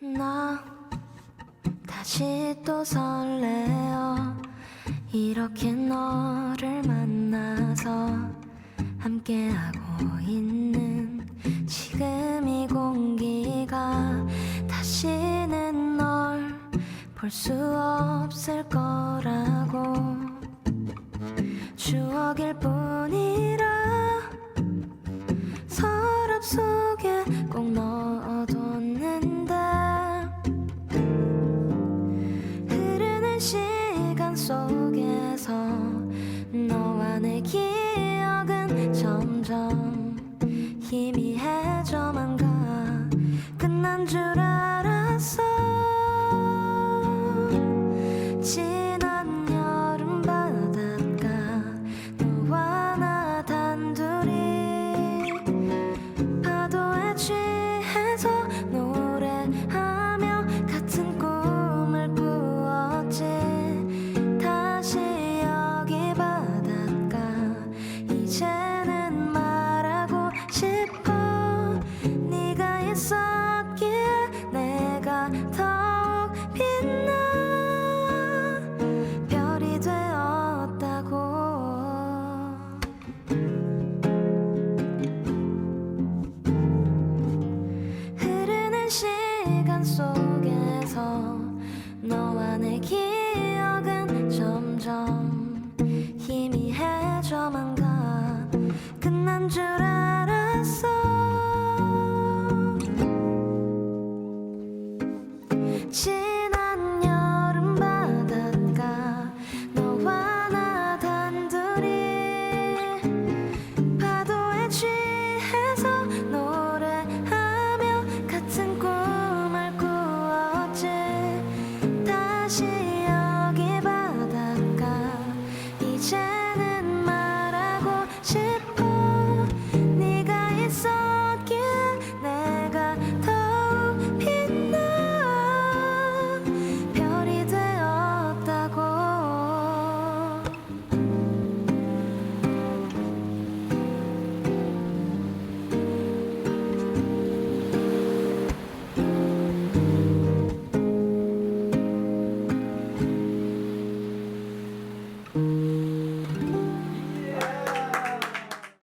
나 다시 또 설레어. 이렇게 너를 만나서 함께하고 있는 지금 이 공기가 다시는 널 볼 수 없을 거라고. 추억일 뿐 점점 희미 점점 희미해져만 가. 끝난 줄 지